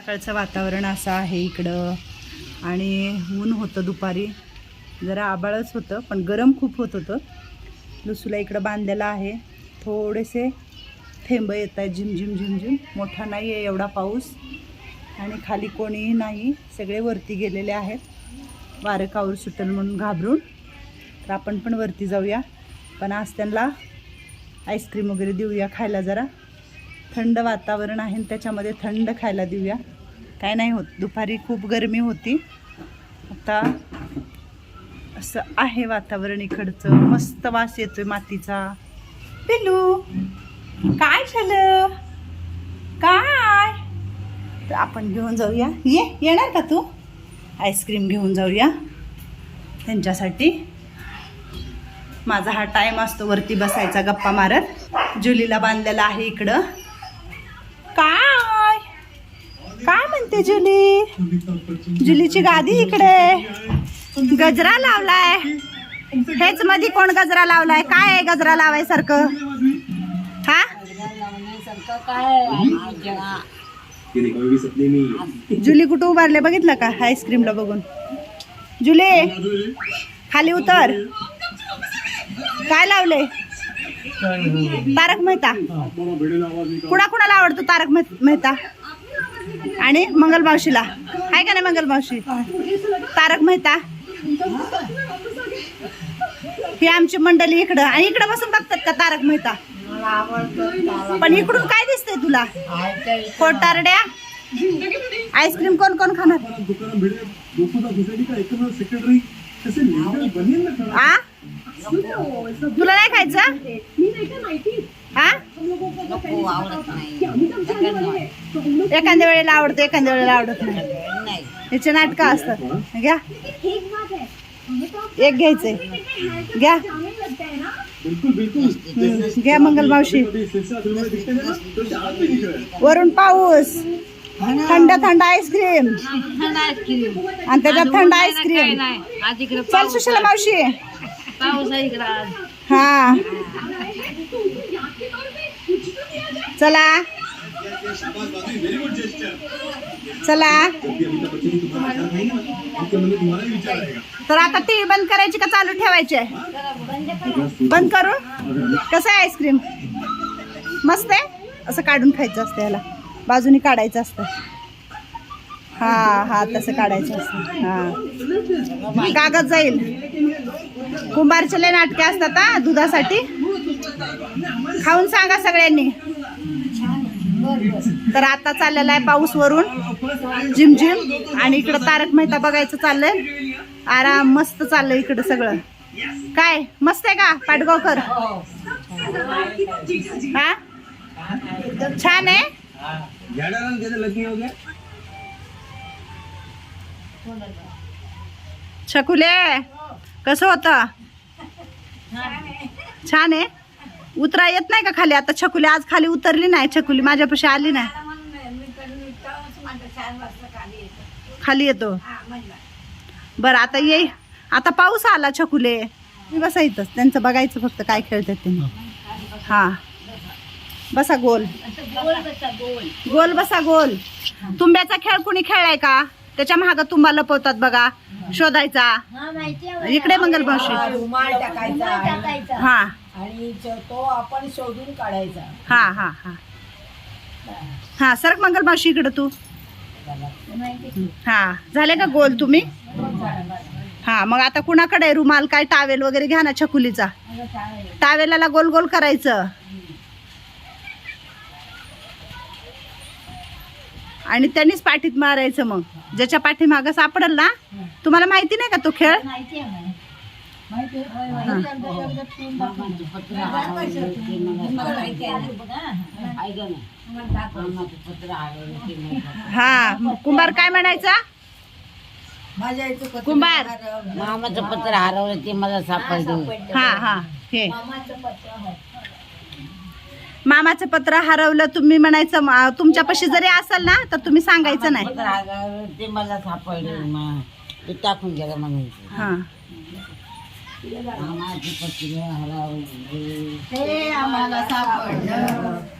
सकाळचं वातावरण असं आहे इकडं. आणि ऊन होतं दुपारी. जरा आबाळच होतं पण गरम खूप होत होतं. लुसूला इकडं बांधलेलं आहे. थोडेसे थेंब येत आहेत झिम झिम झिम झिम मोठा नाही आहे एवढा पाऊस. आणि खाली कोणीही नाही. सगळे वरती गेलेले आहेत. वारं काऊर सुटल म्हणून घाबरून. तर आपण पण वरती जाऊया. पण आज त्यांना आईस्क्रीम वगैरे देऊया खायला जरा. थंड वातावरण आहे आणि त्याच्यामध्ये थंड खायला देऊया. काय नाही होत दुपारी खूप गरमी होती. आता असं आहे वातावरण इकडचं. मस्त वास येतोय मातीचा. पिलू काय झालं? काय? तर आपण घेऊन जाऊया. ये येणार का तू? आईस्क्रीम घेऊन जाऊया. त्यांच्यासाठी. माझा हा टाईम असतो वरती बसायचा गप्पा मारत. जुलीला बांधलेला आहे इकडं. काय काय म्हणते जुली? जुलीची गादी इकडे. गजरा लावलाय. हेच मध्ये कोण गजरा लावलाय? काय आहे गजरा लावाय सारखं हा? जुली कुठं उभारले बघितलं का आईस्क्रीमला बघून? जुली खाली उतर. काय लावले तारक मेहता. कुणा कुणाला आवडतो तारक मेह- मेहता? आणि मंगल मावशीला. आहे का नाही मंगल मावशी? तारक मेहता. ही आमची मंडळी इकडं. आणि इकडं बसून बघतात का तारक मेहता? पण इकडून काय दिसतंय तुला? कोटारड्या? आईस्क्रीम कोण कोण खाणार. आ? तुला नाही खायचं? एखाद्या वेळेला आवडतो एखाद्या वेळेला आवडत नाही. याचे नाटकं असतात. घ्या. एक घ्यायचंय. घ्या. घ्या मंगल मावशी वरून पाऊस. थंड थंड आईस्क्रीम थंड आईस्क्रीम. आणि त्याच्यात थंड आईस्क्रीम. चल सुशीला मावशी. पाऊस आहे इकडं आज. हा. चला. चला. तर आता टीव्ही बंद करायची का चालू ठेवायची आहे? बंद करू? कसं आहे आईस्क्रीम? मस्त आहे? असं काढून खायचं असतं याला. बाजूनी काढायचं असतं. हा हा तसं काढायचं असतं. हा. कागद जाईल. कुंभारचे लय नाटके असतात हा दुधासाठी. खाऊन सांगा सगळ्यांनी. तर आता चाललेला आहे पाऊस वरून झिमझिम आणि इकडं तारक मेहता बघायचं चाललंय. आराम मस्त चाललंय इकडं सगळं. काय? मस्त आहे का पाटगावकर? हा? छान आहे? छकुले कसं होतं? छान आहे. उतरा येत नाही का खाली? आता छकुली आज खाली उतरली नाही छकुली माझ्यापाशी आली नाही. खाली येतो. बरं आता ये आता पाऊस आला छकुले. मी बसायचंच त्यांचं बघायचं फक्त काय खेळतात त्यांनी हा. बसा गोल. गोल बसा गोल. तुंब्याचा खेळ कुणी खेळलाय का? त्याच्या मागं तुंबा लपवतात बघा शोधायचा. इकडे मंगल मावशी. रुमाल टाकायचा. हा. आणि च- तो आपण शोधून काढायचा. हा हा हा. हा सरक मंगल मावशी इकडं तू. हा झाले का गोल तुम्ही? हा मग आता कुणाकडे आहे रुमाल? काय टावेल वगैरे घ्या ना छकुलीचा. टावेलाला गोल गोल करायचं. आणि त्यांनीच पाठीत मारायचं मग. ज्याच्या पाठीमागं सापडेल ना? तुम्हाला माहिती नाही का तो खेळ? हा कुंभार काय म्हणायचा? कुंभार. मामाचं पत्र हरवलं ते मला सापडलं. हा हा हे. मामाचं पत्र हरवलं. तुम्ही म्हणायचं मा- तुमच्यापाशी जरी असेल ना तर तुम्ही सांगायचं नाही. पत्र हरवलं ते मला सापडलं मग ते टाकून गेलं म्हणायचं. हा. मामाचं पत्र हरवले. ते आम्हाला सापडलं.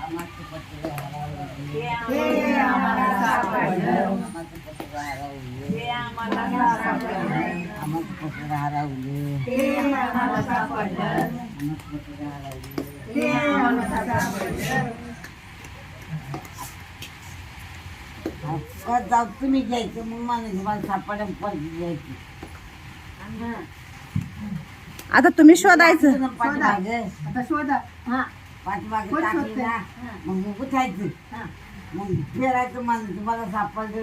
मामाचं पत्र हरवले. ते आम्हाला सापडलं. मामाचं पत्र हरवले. ते आम्हाला सापडलं. मामाचं पत्र हरवले. ते आम्हाला सापडलं. मामाचं पत्र हरवले. जाऊ तुम्ही घ्यायचं मग मला मला सापडा परत घ्यायची आता तुम्ही शोधायचं. आता शोधा. हा. पाठीमागे कोण टाकली शोधतंय? ना मग उठायचं. हा. मग फिरायचं मला तुम्हाला सापडलं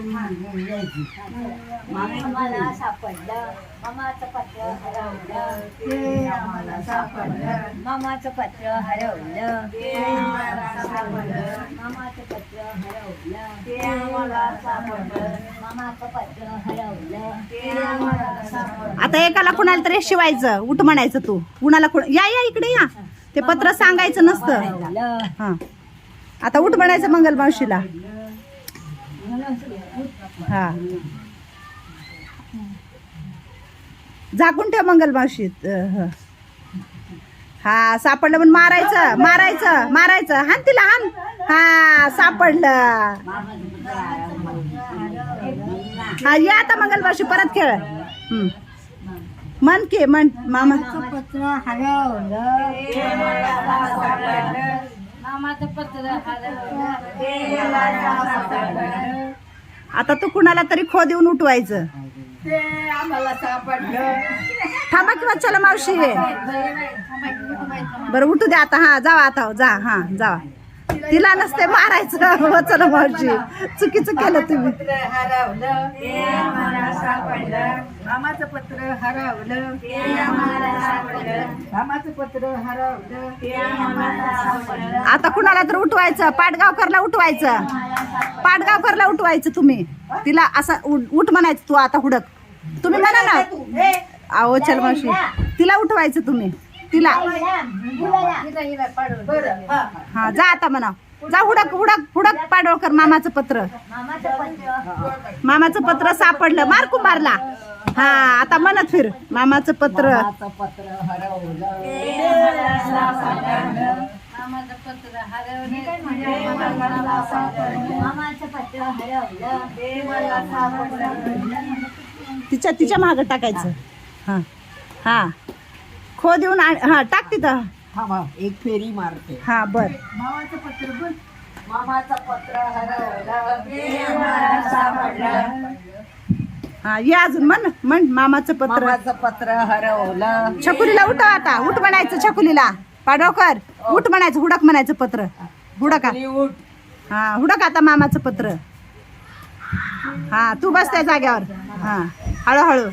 आम्हाला सापडलं. मामाचं पत्र हरवलं. ते आम्हाला सापडलं. मामाचं पत्र हरवलं. ते आम्हाला सापडलं. मामाचं पत्र हरवलं. ते आम्हाला सापडलं. मामाचं पत्र हरवलं. ते आम्हाला सापडलं. आता एकाला कुणाला तरी शिवायचं उठ म्हणायचं तू. कुणाला कुण या या इकडे या. ते पत्र सांगायचं नसतं. हा. आता उठ म्हणायचं मंगल मावशीला. हा. झाकून ठेव मंगल मावशी. हा सापडलं पण मारायचं मारायचं मारायचं. हान तिला हान. हा सापडलं. हा या आता मंगल मावशी परत खेळ. हम्म. म्हण की म्हण मामा. पत्र आता तू कुणाला तरी खो देऊन उठवायचं. थांबा किंवा चला मावशी. बरं उठू द्या आता. हा जावा आता. जा हा जावा. तिला नसते मारायचं हो चला मावशी चुकीचं केलं तुम्ही. पत्र हरवलं. ते आम्हाला सापडलं. मामाचं पत्र हरवलं. ते आम्हाला सापडलं. मामाचं पत्र हरवलं. ते आम्हाला सापडलं. आता कुणाला तर उठवायचं? पाटगावकरला उठवायचं. पाटगावकरला उठवायचं तुम्ही. तिला असं उ- उठ म्हणायचं तू आता हुडक. तुम्ही म्हणा ना. अहो चल मावशी. तिला उठवायचं तुम्ही. तिला. हा जा आता म्हणा जा हुडक हुडक हुडक पाडोळकर मामाचं पत्र. मामाचं पत्र सापडलं. मार कुंभारला. हा आता म्हणत फिर. मामाचं पत्र. तिच्या तिच्या मागं टाकायचं. हा हा. खो देऊन आण- हा टाक तिथं थांबा एक फेरी मारते हा बर मामाचं पत्र बघ मामाचं पत्र हरवलं सापडलं हा ये अजून म्हण म्हण मामाचं पत्र मामाचं पत्र हरवलं छकुलीला उठव आता उठ म्हणायचं छकुलीला पाडवकर उठ म्हणायचं हुडक म्हणायचं पत्र हुडका उठ हा हुडक आता मामाचं पत्र हा तू बस त्या जाग्यावर हा हळूहळू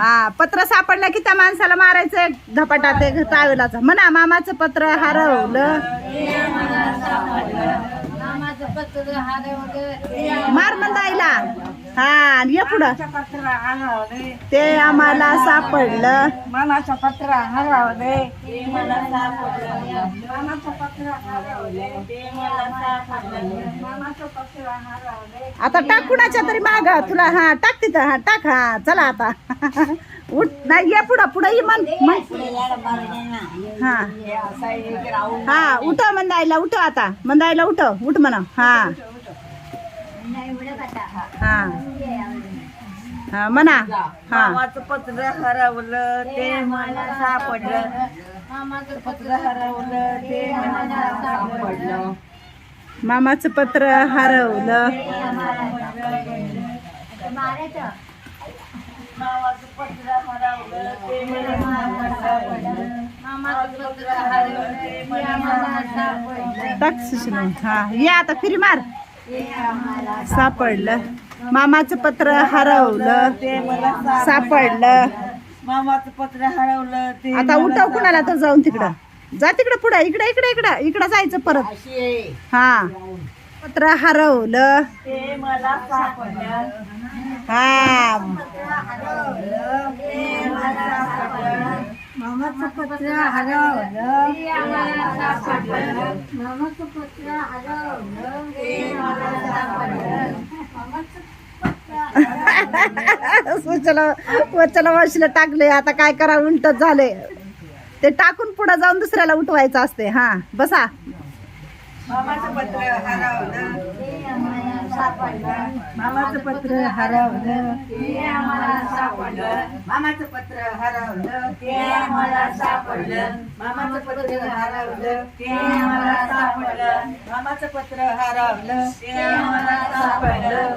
हा पत्र सापडलं की त्या माणसाला मारायचं धपाटा ते टावेलाचं म्हणा मामाचं पत्र हरवलं. मार म्हणता हरवलं मार हा आणि ये पुढं. पत्र ते आम्हाला सापडलं. मामाचं पत्र हरवले ते मला सापडलं. मामाचं पत्र हरवले ते मला सापडलं. मामाचं पत्र हरवले आता टाक कुणाच्या तरी माग. तुला हा टाक तिथं. हा टाक हा. चला आता. उठ. नाही ये पुढं. पुढं ये मन हा. हे असं एक राऊंड. हा उठव मंदाईला. उठव आता. मंदाईला उठव. उठ म्हणा. हा. हा. हा म्हणा. हा. मामाचं पत्र हरवलं ते मला सापडलं. मामाचं पत्र हरवलं ते मला सापडलं. मामाचं पत्र हरवलं. मामाचं पत्र हरवलं ते मला सापडलं. मामाचं पत्र हरवलं ते मला सापडलं. टाक सुशीला हा ये आता फिरी मार. सापडलं. मामाचं पत्र हरवलं ते मला सापडलं. मामाचं पत्र हरवलं ते आता उठव कुणाला तर जाऊन तिकडं. जा तिकडं पुढं इकडे इकडे इकडं इकडं जायचं परत. हा. पत्र हरवलं. ते मला सापडलं. हा. मामाचं पत्र हरवलं. ते मला सापडलं. मामाचं पत्र हरवलं. ते मला सापडलं. स्वच्छला पत्र वचला टाकले आता काय करा उलटच झाले ते टाकून पुढे जाऊन दुसऱ्याला उठवायचं असते हा बसा. सापडलं मामाचं पत्र हरवलं. ते आम्हाला सापडलं मामाचं पत्र हरवलं. ते आम्हाला सापडलं मामाचं पत्र हरवलं. ते आम्हाला सापडलं मामाचं पत्र हरवलं. ते आम्हाला सापडलं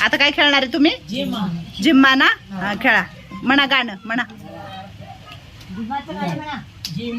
आता काय खेळणार आहे तुम्ही जिम्मा ना खेळा म्हणा गाणं म्हणा जिम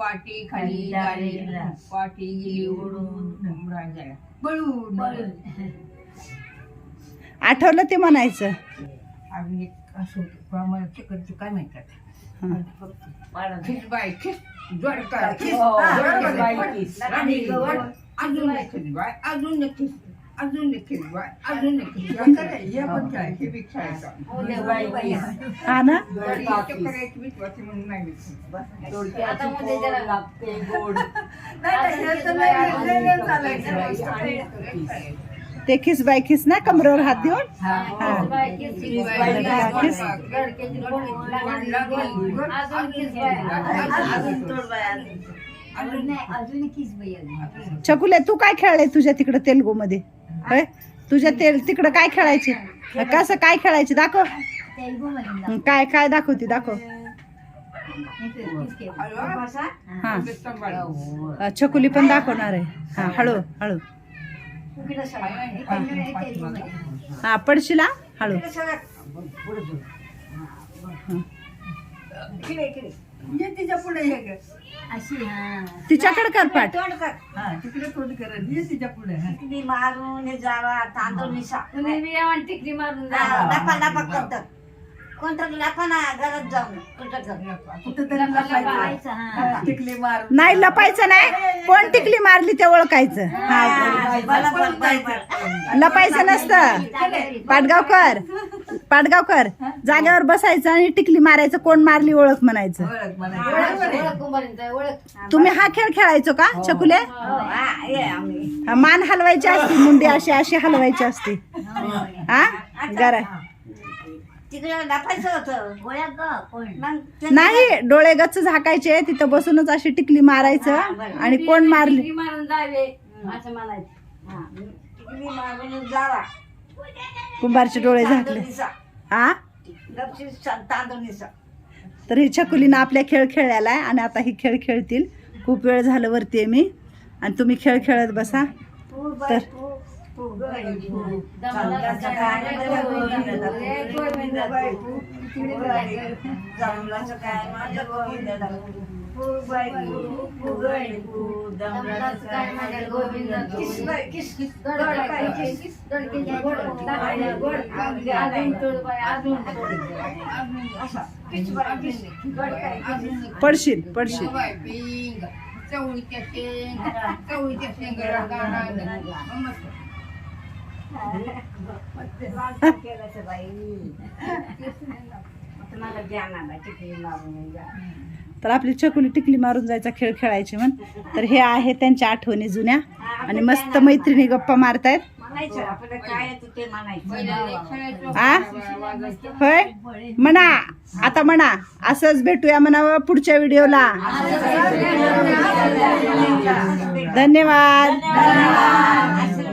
पाटी खाली गाडीला गेली राजाला बळून आठवलं ते म्हणायचं. आम्ही एक असं होतं. आम्हाला तिकडचं काय म्हणतात. खिस बाय खिस. हो, हा. खिस. आणि गवत अजून खिस बाय अजून एक खिस. अजून एक एक हे बी खेळायचं. ना? करायची विश्वासी म्हणून नाही विश्वासी. आता मध्ये जरा लागते गोड. नाही, नाही, तर नाही, नाही, नाही चालायचं. ते खिस बाय खिस ना कमरेवर हात देऊन. हा. चकुले तू काय खेळले तुझ्या तिकडं तेलगू मध्ये होय तुझ्या तेल तिकडं काय खेळायचे? कसं काय खेळायचे? दाखव. काय काय दाखवते? दाखव. हा. छकुली पण दाखवणार आहे. हा हळू हळू. हा पडशील? हळू. ये तिच्या पुढे ये ग. तिच्याकडे कर पाठ. हा, तिकडे तोंड करत ये तिच्या पुढे हा. मारून जावा तांदूळ मिसा टिकली मारून डपा, डपा करतात. कोणतं डपा ना घरात जाऊन कुठं कुठं तरी लपायचं. हा, टिकली मार. नाही लपायचं नाही. कोण टिकली मारली ते ओळखायचं. हा लपायचं नसतं. पाटगावकर पाटगावकर जागेवर बसायचं आणि टिकली मारायचं कोण मारली ओळख म्हणायचं. ओळख म्हणायची. तुम्ही हा खेळ खेळायचो का चकुले? हा, मान हलवायची असते मुंडी अशी अशी हलवायची असते. हा गरा तिकडे लपायचं होतं. गोळ्यात ग कोण? मग ते- नाही डोळे गच्च झाकायचे तिथं बसूनच अशी टिकली मारायचं आणि कोण मारली? मारून जावे असं म्हणायचं. हा. टिकली मारून जावा. कुंभारचे डोळे झाकले. हा सा-. तर ही छकुलीनं आपल्या खेळ खेळलेला आहे आणि आता ही खेळ खेळतील. खूप वेळ झालं वरती आहे मी. आणि तुम्ही खेळ खेळत बसा. तर- काय माझ्या अजून पडशील पडशील. चवळीच्या शेंग, चवळीच्या तर आपली छकुली टिकली मारून जायचा खेळ खेळायची म्हण. तर हे आहे त्यांच्या आठवणी जुन्या. आणि मस्त मैत्रिणी गप्पा मारतायत. आ? होय? म्हणा. आता म्हणा. असंच भेटूया म्हणावं पुढच्या व्हिडिओला. धन्यवाद. धन्यवाद.